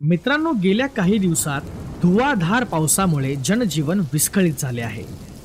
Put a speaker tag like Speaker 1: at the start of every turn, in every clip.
Speaker 1: मित्रांनो गेल्या काही दिवसात धुवाधार पावसामुळे जनजीवन विस्कळीत झाले आहे.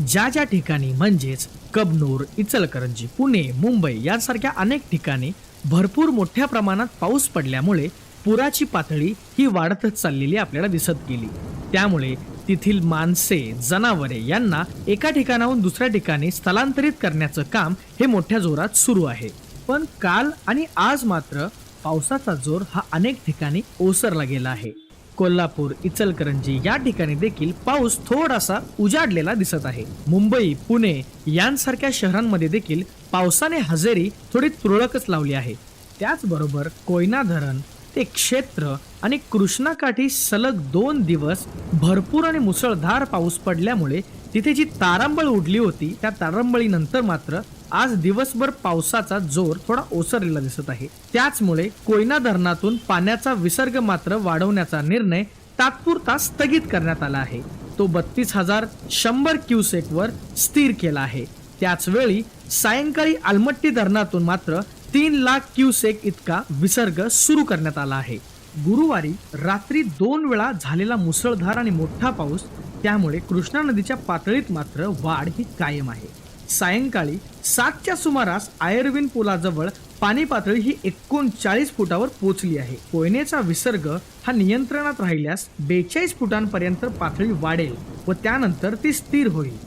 Speaker 1: ज्या ज्या ठिकाणी म्हणजेच कबनूर इचलकरंजी पुणे मुंबई यासारख्या अनेक ठिकाणी भरपूर मोठ्या प्रमाणात पाऊस पडल्यामुळे पुराची पातळी ही वाढतच चाललेली आपल्याला दिसत गेली. त्यामुळे तेथील माणसे जनावरे यांना एका ठिकाणाहून दुसऱ्या ठिकाणी स्थलांतरित करण्याचं काम हे मोठ्या जोरात सुरू आहे. पण काल आणि आज मात्र पावसाचा जोर हा अनेक ठिकाणी ओसरला गेला आहे. कोल्हापूर इचलकरंजी या ठिकाणी देखील पाऊस थोडासा उजाडलेला दिसत आहे. मुंबई पुणे यांसारख्या शहरांमध्ये देखील पावसाने हजेरी थोडी तुरळकच लावली आहे. त्याचबरोबर कोयना धरण ते क्षेत्र आणि कृष्णाकाठी सलग दोन दिवस भरपूर आणि मुसळधार पाऊस पडल्यामुळे तिथे जी तारांबळ उडली होती त्या तारांबळीनंतर मात्र आज दिवसभर पावसाचा जोर थोडा ओसरलेला दिसत आहे. त्याचमुळे कोयना धरणातून पाण्याचा विसर्ग मात्र वाढवण्याचा निर्णय तात्पुरता स्थगित करण्यात आला आहे. तो बत्तीस हजार शंभर क्युसेक वर स्थिर केला आहे. त्याचवेळी सायंकाळी आलमट्टी धरणातून मात्र तीन लाख क्युसेक इतका विसर्ग सुरू करण्यात आला आहे. गुरुवारी रात्री दोन वेळा झालेला मुसळधार आणि मोठा पाऊस त्यामुळे कृष्णा नदीच्या पातळीत मात्र वाढ ही कायम आहे. सायंकाळी सातच्या सुमारास आयर्विन पुलाजवळ पाणी पातळी ही एकोणचाळीस फुटावर पोचली आहे. कोयनेचा विसर्ग हा नियंत्रणात राहिल्यास बेचाळीस फुटांपर्यंत पातळी वाढेल व त्यानंतर ती स्थिर होईल.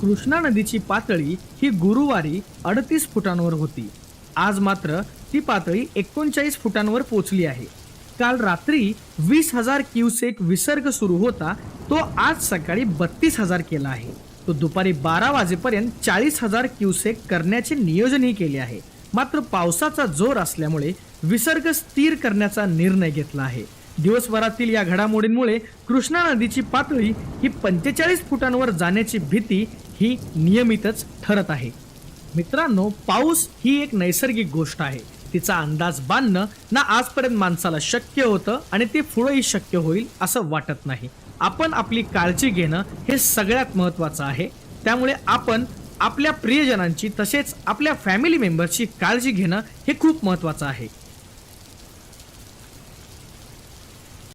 Speaker 1: कृष्णा नदीची पातळी ही गुरुवारी अडतीस फुटांवर होती. आज मात्र ती पातळी एकोणचाळीस फुटांवर पोचली आहे. काल रात्री वीस हजार क्युसेक विसर्ग सुरू होता तो आज सकाळी बत्तीस हजार केला आहे. तो दुपारी बारा वाजेपर्यंत चाळीस हजार क्युसेक करण्याचे नियोजनही केले आहे. मात्र पावसाचा जोर असल्यामुळे विसर्ग स्थिर करण्याचा निर्णय घेतला आहे. दिवसभरातील या घडामोडींमुळे कृष्णा नदीची पातळी ही पंचेचाळीस फुटांवर जाण्याची भीती ही नियमितच ठरत आहे. मित्रांनो पाऊस ही एक नैसर्गिक गोष्ट आहे. तिचा अंदाज बांधणं ना आजपर्यंत माणसाला शक्य होतं आणि ते पुढेही शक्य होईल असं वाटत नाही. आपण आपली काळजी घेणं हे सगळ्यात महत्वाचं आहे. त्यामुळे आपण आपल्या प्रियजनांची तसेच आपल्या फॅमिली मेंबर्सची काळजी घेणं हे खूप महत्वाचं आहे.